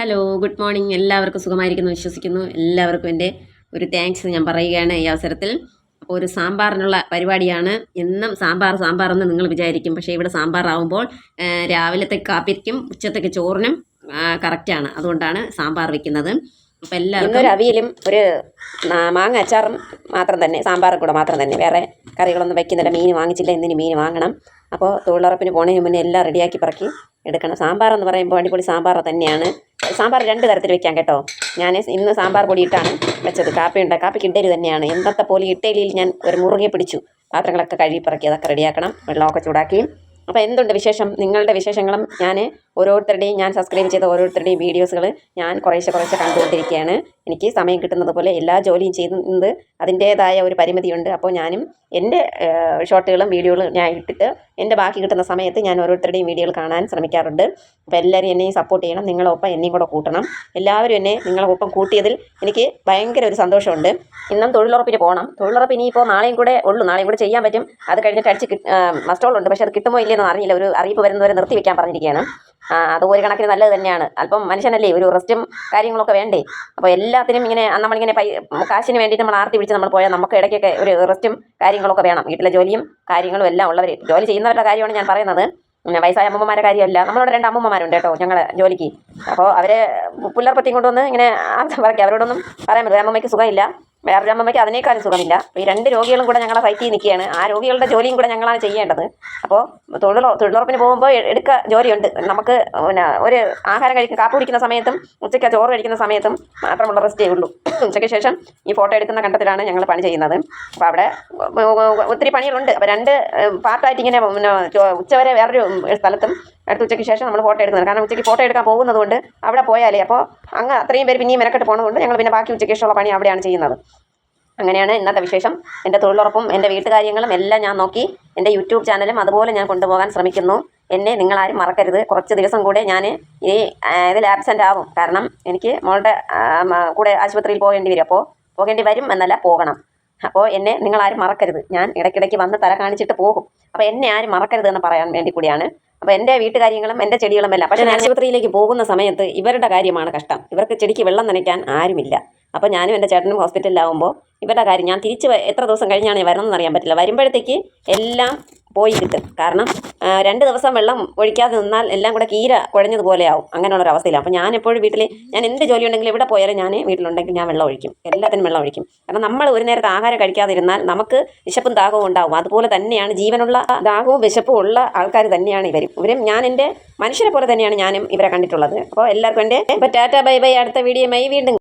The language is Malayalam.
ഹലോ ഗുഡ് മോർണിംഗ് എല്ലാവർക്കും സുഖമായിരിക്കുന്നു വിശ്വസിക്കുന്നു. എല്ലാവർക്കും എന്റെ ഒരു താങ്ക്സ് ഞാൻ പറയുകയാണ് ഈ അവസരത്തിൽ. അപ്പോൾ ഒരു സാമ്പാറിനുള്ള പരിപാടിയാണ്. എന്നും സാമ്പാർ സാമ്പാർ എന്ന് നിങ്ങൾ വിചാരിക്കും. പക്ഷേ ഇവിടെ സാമ്പാർ ആവുമ്പോൾ രാവിലത്തെ കാപ്പിക്കും ഉച്ചത്തേക്ക് ചോറിനും കറക്റ്റാണ് അതുകൊണ്ടാണ് സാമ്പാർ വെക്കുന്നത്. അപ്പോൾ എല്ലാവർക്കും ഒരു അവിയലും ഒരു മാങ്ങ അച്ചാറും മാത്രം തന്നെ സാമ്പാർ കൂടെ മാത്രം തന്നെ. വേറെ കറികളൊന്നും വെക്കുന്നില്ല. മീൻ വാങ്ങിച്ചില്ല എന്തിന് മീൻ വാങ്ങണം. അപ്പോൾ തൊഴിലുറപ്പിന് പോണതിന് മുന്നേ എല്ലാം റെഡിയാക്കി പറക്കി എടുക്കണം. സാമ്പാർ എന്ന് പറയുമ്പോൾ അടിപൊളി സാമ്പാർ തന്നെയാണ്. സാമ്പാർ രണ്ട് തരത്തിൽ വെക്കാം കേട്ടോ. ഞാൻ ഇന്ന് സാമ്പാർ പൊടി ഇട്ടാണ് വെച്ചത്. കാപ്പി ഉണ്ട്. കാപ്പിക്ക് ഇട്ടേരി തന്നെയാണ്. എന്തത്തെ പോലെ ഇട്ടേലിയിൽ ഞാൻ ഒരു മുറുകെ പിടിച്ചു. പാത്രങ്ങളൊക്കെ കഴുകി പറക്കി അതൊക്കെ റെഡിയാക്കണം വെള്ളമൊക്കെ ചൂടാക്കി. അപ്പോൾ എന്തുണ്ട് വിശേഷം? നിങ്ങളുടെ വിശേഷങ്ങളും ഞാൻ ഓരോരുത്തരുടെയും ഞാൻ സബ്സ്ക്രൈബ് ചെയ്ത ഓരോരുത്തരുടെയും വീഡിയോസുകൾ ഞാൻ കുറേശ്ശെ കുറേശ്ശെ കണ്ടുകൊണ്ടിരിക്കുകയാണ് എനിക്ക് സമയം കിട്ടുന്നത് പോലെ എല്ലാ ജോലിയും ചെയ്യുന്നത് അതിന്റേതായ ഒരു പരിമിതിയുണ്ട്. അപ്പോൾ ഞാനും എന്റെ ഷോർട്ടുകളും വീഡിയോകളും ഞാൻ ഇട്ടിട്ട് എന്റെ ബാക്കി കിട്ടുന്ന സമയത്ത് ഞാൻ ഓരോരുത്തരുടെയും വീഡിയോകൾ കാണാൻ ശ്രമിക്കാറുണ്ട്. അപ്പോൾ എല്ലാവരും എന്നെയും സപ്പോർട്ട് ചെയ്യണം. നിങ്ങളൊപ്പം എന്നെയും കൂടെ കൂട്ടണം. എല്ലാവരും എന്നെ നിങ്ങളെ ഒപ്പം കൂട്ടിയതിൽ എനിക്ക് ഭയങ്കര ഒരു സന്തോഷമുണ്ട്. ഇന്നും തൊഴിലുറപ്പിന് പോകണം. തൊഴിലുറപ്പ് ഇനിയിപ്പോൾ നാളെയും കൂടെ ഉള്ളൂ. നാളെയും കൂടെ ചെയ്യാൻ പറ്റും. അത് കഴിഞ്ഞിട്ട് അടിച്ച് മസ്റ്റോളുണ്ട്. പക്ഷേ അത് കിട്ടുമോ ഇല്ലയെന്ന് അറിയില്ല. ഒരു അറിയിപ്പ് വരുന്നവരെ നിർത്തി വെക്കാൻ പറഞ്ഞിരിക്കുകയാണ്. അത് ഒരു കണക്കിന് നല്ലത് തന്നെയാണ്. അല്പം മനുഷ്യനല്ലേ ഒരു റെസ്റ്റും കാര്യങ്ങളൊക്കെ വേണ്ടേ? അപ്പോൾ എല്ലാത്തിനും ഇങ്ങനെ നമ്മളിങ്ങനെ പൈ കാശിന് വേണ്ടിയിട്ട് നമ്മൾ ആർത്തി പിടിച്ച് നമ്മൾ പോയാൽ നമുക്ക് ഇടയ്ക്കൊക്കെ ഒരു റെസ്റ്റും കാര്യങ്ങളൊക്കെ വേണം. വീട്ടിലെ ജോലിയും കാര്യങ്ങളും എല്ലാം ഉള്ളവർ ജോലി ചെയ്യുന്നവരുടെ കാര്യമാണ് ഞാൻ പറയുന്നത്. പിന്നെ വയസ്സായ അമ്മമാരുടെ കാര്യമല്ല. നമ്മളോട് രണ്ട് അമ്മമാരുണ്ട് കേട്ടോ ഞങ്ങൾ ജോലിക്ക്. അപ്പോൾ അവരെ പുല്ലർപ്പത്തിയും കൊണ്ടുവന്ന് ഇങ്ങനെ ആർക്കും പറയാം അവരോടൊന്നും പറയാൻ പറ്റില്ല. അമ്മമ്മയ്ക്ക് സുഖമില്ല. വേറൊരു അമ്മമ്മയ്ക്ക് അതിനേക്കാളും സുഖമില്ല. ഈ രണ്ട് രോഗികളും കൂടെ ഞങ്ങളെ സൈറ്റിൽ നിൽക്കുകയാണ്. ആ രോഗികളുടെ ജോലിയും കൂടെ ഞങ്ങളാണ് ചെയ്യേണ്ടത്. അപ്പോൾ തൊഴിൽ തൊഴിലുറപ്പിന് പോകുമ്പോൾ എടുക്ക ജോലിയുണ്ട്. നമുക്ക് പിന്നെ ഒരു ആഹാരം കഴിക്കുന്ന കാപ്പ് കുടിക്കുന്ന സമയത്തും ഉച്ചയ്ക്ക് ചോറ് കഴിക്കുന്ന സമയത്തും മാത്രമുള്ള റെസ്റ്റ് ഉള്ളൂ. ഉച്ചയ്ക്ക് ശേഷം ഈ ഫോട്ടോ എടുക്കുന്ന കണ്ടത്തിലാണ് ഞങ്ങൾ പണി ചെയ്യുന്നത്. അപ്പോൾ അവിടെ ഒത്തിരി പണികളുണ്ട്. അപ്പോൾ രണ്ട് പാർട്ടായിട്ട് ഇങ്ങനെ പിന്നെ ഉച്ചവരെ വേറൊരു സ്ഥലത്തും അടുത്ത ഉച്ചയ്ക്ക് ശേഷം നമ്മൾ ഫോട്ടോ എടുക്കുന്നത്. കാരണം ഉച്ചയ്ക്ക് ഫോട്ടോ എടുക്കാൻ പോകുന്നത് കൊണ്ട് അവിടെ പോയാലേ അപ്പോൾ അങ്ങ് അത്രയും പേര് പിന്നെയും മെനക്കെട്ട് പോകുന്നതുകൊണ്ട് ഞങ്ങൾ പിന്നെ ബാക്കി ഉച്ചയ്ക്ക് ശേഷമുള്ള പണി അവിടെയാണ് ചെയ്യുന്നത്. അങ്ങനെയാണ് ഇന്നത്തെ വിശേഷം. എന്റെ തൊഴിലുറപ്പും എന്റെ വീട്ടുകാര്യങ്ങളും എല്ലാം ഞാൻ നോക്കി. എന്റെ യൂട്യൂബ് ചാനലും അതുപോലെ ഞാൻ കൊണ്ടുപോകാൻ ശ്രമിക്കുന്നു. എന്നെ നിങ്ങളാരും മറക്കരുത്. കുറച്ച് ദിവസം കൂടെ ഞാൻ ഈ ഇതിൽ ആബ്സെന്റ് ആവും. കാരണം എനിക്ക് മോളുടെ കൂടെ ആശുപത്രിയിൽ പോകേണ്ടി വരും. അപ്പോൾ പോകേണ്ടി വരും എന്നല്ല പോകണം. അപ്പോൾ എന്നെ നിങ്ങളാരും മറക്കരുത്. ഞാൻ ഇടയ്ക്കിടയ്ക്ക് വന്ന് തല കാണിച്ചിട്ട് പോകും. അപ്പോൾ എന്നെ ആരും മറക്കരുത് എന്ന് പറയാൻ വേണ്ടി കൂടിയാണ്. അപ്പോൾ എന്റെ വീട്ടുകാര്യങ്ങളും എന്റെ ചെടികളും എല്ലാം. പക്ഷേ ഞാൻ ആശുപത്രിയിലേക്ക് പോകുന്ന സമയത്ത് ഇവരുടെ കാര്യമാണ് കഷ്ടം. ഇവർക്ക് ചെടിക്ക് വെള്ളം നനയ്ക്കാൻ ആരുമില്ല. അപ്പോൾ ഞാനും എന്റെ ചേട്ടനും ഹോസ്പിറ്റലിലാവുമ്പോൾ ഇവരുടെ കാര്യം ഞാൻ തിരിച്ച് എത്ര ദിവസം കഴിഞ്ഞാണ് വരണമെന്ന് അറിയാൻ പറ്റില്ല. വരുമ്പോഴത്തേക്ക് എല്ലാം പോയി കിട്ടും കാരണം രണ്ട് ദിവസം വെള്ളം ഒഴിക്കാതെ നിന്നാൽ എല്ലാം കൂടെ കീര കുഴഞ്ഞതുപോലെയാവും അങ്ങനെയുള്ളൊരു അവസ്ഥയിലാണ് അപ്പോൾ ഞാൻ എപ്പോഴും വീട്ടിൽ ഞാൻ എന്ത് ജോലി ഉണ്ടെങ്കിലും എവിടെ പോയാലും ഞാൻ വീട്ടിലുണ്ടെങ്കിൽ ഞാൻ വെള്ളം ഒഴിക്കും. എല്ലാത്തിനും വെള്ളം ഒഴിക്കും. കാരണം നമ്മൾ ഒരു നേരത്തെ ആഹാരം കഴിക്കാതിരുന്നാൽ നമുക്ക് വിശപ്പും ദാഹവും ഉണ്ടാവും. അതുപോലെ തന്നെയാണ് ജീവനുള്ള ദാഹവും വിശപ്പും ഉള്ള ആൾക്കാർ തന്നെയാണ് ഇവരും. ഇവരും ഞാൻ എന്റെ മനുഷ്യരെ പോലെ തന്നെയാണ് ഞാനും ഇവരെ കണ്ടിട്ടുള്ളത്. അപ്പോൾ എല്ലാവർക്കും എന്റെ ഇപ്പോൾ ടാറ്റ ബൈ ബൈ അടുത്ത വീഡിയോ വീഡിയോയുമായി വീണ്ടും